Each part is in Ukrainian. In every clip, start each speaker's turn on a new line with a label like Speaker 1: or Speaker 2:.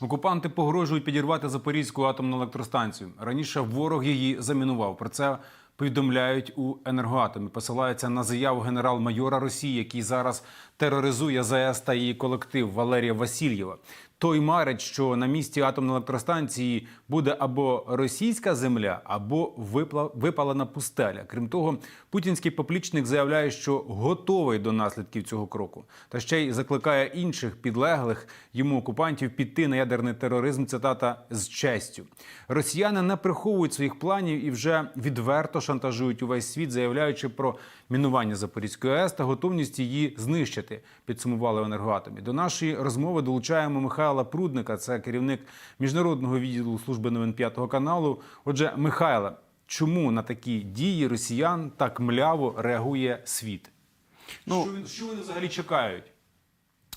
Speaker 1: Окупанти погрожують підірвати Запорізьку атомну електростанцію. Раніше ворог її замінував. Про це повідомляють у енергоатомі. Посилається на заяву генерал-майора Росії, який зараз тероризує ЗАЕС та її колектив Валерія Васильєва. Той марить, що на місці атомної електростанції буде або російська земля, або випалена пустеля. Крім того, путінський поплічник заявляє, що готовий до наслідків цього кроку, та ще й закликає інших підлеглих йому окупантів піти на ядерний тероризм. Цитата з честю. Росіяни не приховують своїх планів і вже відверто шантажують увесь світ, заявляючи про мінування Запорізької АЕС та готовність її знищити. Підсумували в енергоатомі. До нашої розмови долучаємо Михайла Прудника, це керівник міжнародного відділу служби новин п'ятого каналу. Отже, Михайле, чому на такі дії росіян так мляво реагує світ?
Speaker 2: Ну,
Speaker 1: що, він- що вони взагалі чекають?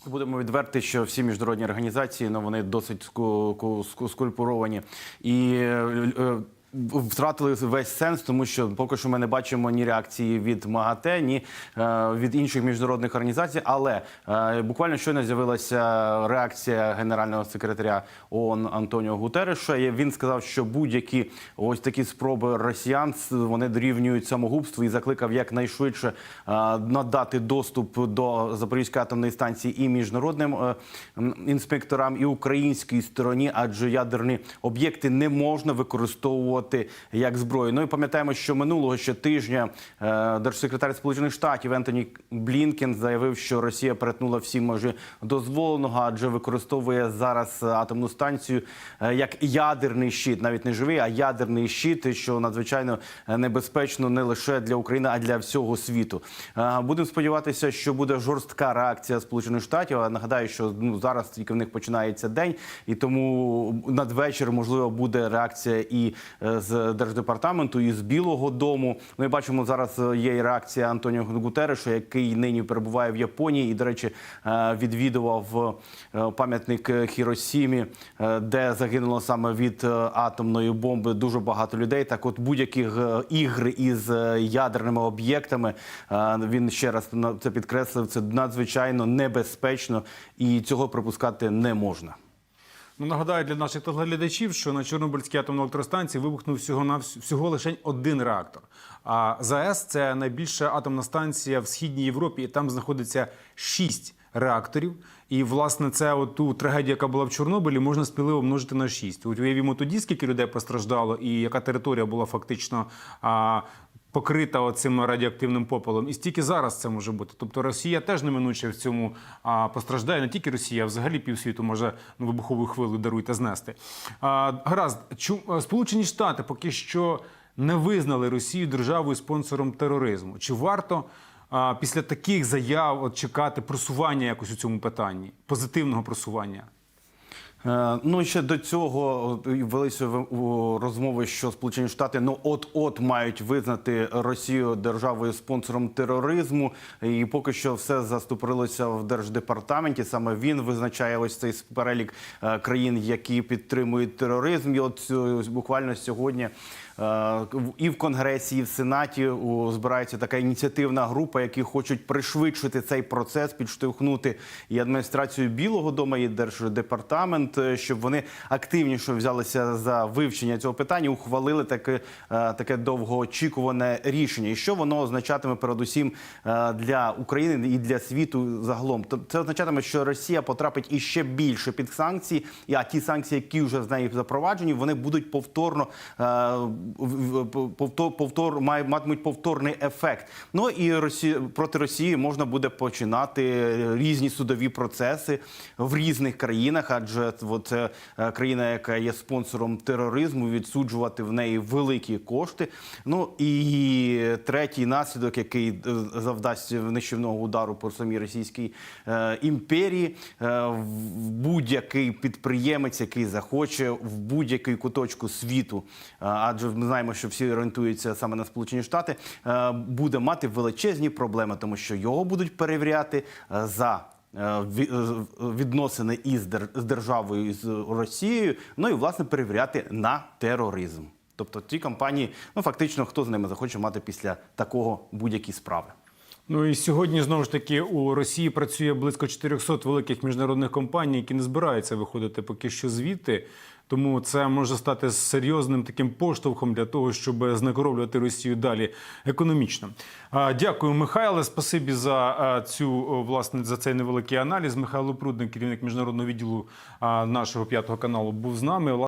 Speaker 2: Будемо відверти, що всі міжнародні організації ну, вони досить ску- ку- ску- скульпуровані і е, е, втратили весь сенс, тому що поки що ми не бачимо ні реакції від МАГАТЕ, ні е, від інших міжнародних організацій. Але е, буквально щойно з'явилася реакція генерального секретаря ООН Антоніо Гутереша. Він сказав, що будь-які ось такі спроби росіян вони дорівнюють самогубству і закликав якнайшвидше е, надати доступ до Запорізької атомної станції і міжнародним інспекторам, і українській стороні, адже ядерні об'єкти не можна використовувати як зброю. Ну і пам'ятаємо, що минулого ще тижня е, держсекретар Сполучених Штатів Ентоні Блінкен заявив, що Росія перетнула всі межі дозволеного, адже використовує зараз атомну станцію е, як ядерний щит, навіть не живий, а ядерний щит, що надзвичайно е, небезпечно не лише для України, а для всього світу. Будемо сподіватися, що буде жорстка реакція Сполучених Штатів. Нагадаю, що ну зараз тільки в них починається день, і тому надвечір можливо буде реакція і з держдепартаменту, і з Білого Дому. Ми бачимо зараз е, є і реакція Антоніо Гутереша, який нині перебуває в Японії, і до речі, е, відвідував е, пам'ятник Хіросімі, де загинуло саме від атомної бомби дуже багато людей. Так, от будь-яких ігр із ядерними об'єктами він ще раз на- це підкреслив. Це надзвичайно небезпечно, і цього припускати не можна.
Speaker 1: Ну, нагадаю для наших телеглядачів, що на Чорнобильській атомній електростанції вибухнув всього на всього лише один реактор. А ЗАЕС це найбільша атомна станція в східній Європі, і там знаходиться шість реакторів. І власне це от ту трагедію, яка була в Чорнобилі, можна сміливо множити на шість. Уявімо тоді, скільки людей постраждало, і яка територія була фактично. А, Покрита оцим радіоактивним попелом, і стільки зараз це може бути. Тобто Росія теж неминуче в цьому а, постраждає. Не тільки Росія, а взагалі півсвіту може ну, вибухову хвилю даруйте знести. А, гаразд, чу, Сполучені Штати поки що не визнали Росію державою спонсором тероризму. Чи варто а, після таких заяв от, чекати просування якось у цьому питанні, позитивного просування?
Speaker 2: Е, Ну ще до цього от, велися розмови, що Сполучені Штати ну от-от мають визнати Росію державою спонсором тероризму, і поки що все заступилося в держдепартаменті. Саме він визначає ось цей перелік е, країн, які підтримують тероризм. І от е, буквально сьогодні. Е, І в Конгресі, і в Сенаті збирається така ініціативна група, які хочуть пришвидшити цей процес, підштовхнути і адміністрацію Білого Дому, і держдепартамент, е, щоб вони активніше взялися за вивчення цього питання, ухвалили таке, таке довгоочікуване рішення. І що воно означатиме передусім е, для України і для світу загалом? Це означатиме, що Росія потрапить іще більше під санкції, а ті санкції, які вже з нею запроваджені, вони будуть повторно повтор, повтор має- матимуть повторний ефект. Ну і Росі... проти Росії можна буде починати різні судові процеси в різних країнах, адже це е, країна, яка є спонсором тероризму, відсуджувати в неї великі кошти. Ну і третій наслідок, який е, завдасть нищівного удару по самій російській е, імперії, будь-який підприємець, який захоче в будь-який куточку світу, адже ми знаємо, що всі орієнтуються саме на Сполучені Штати, е, буде мати величезні проблеми, тому що його будуть перевіряти е, за. е, ві- Відносини із державою з Росією, ну і власне перевіряти на тероризм. Тобто ті компанії, ну фактично, хто з ними захоче мати після такого будь-які справи.
Speaker 1: Ну і сьогодні знову ж таки у Росії працює близько 400 великих міжнародних компаній, які не збираються виходити поки що звідти. Тому це може стати серйозним таким поштовхом для того, щоб знекоровлювати Росію далі економічно. Дякую, Михайле. Спасибі за цю власне за цей невеликий аналіз. Михайло Прудник, керівник міжнародного відділу нашого п'ятого каналу, був з нами.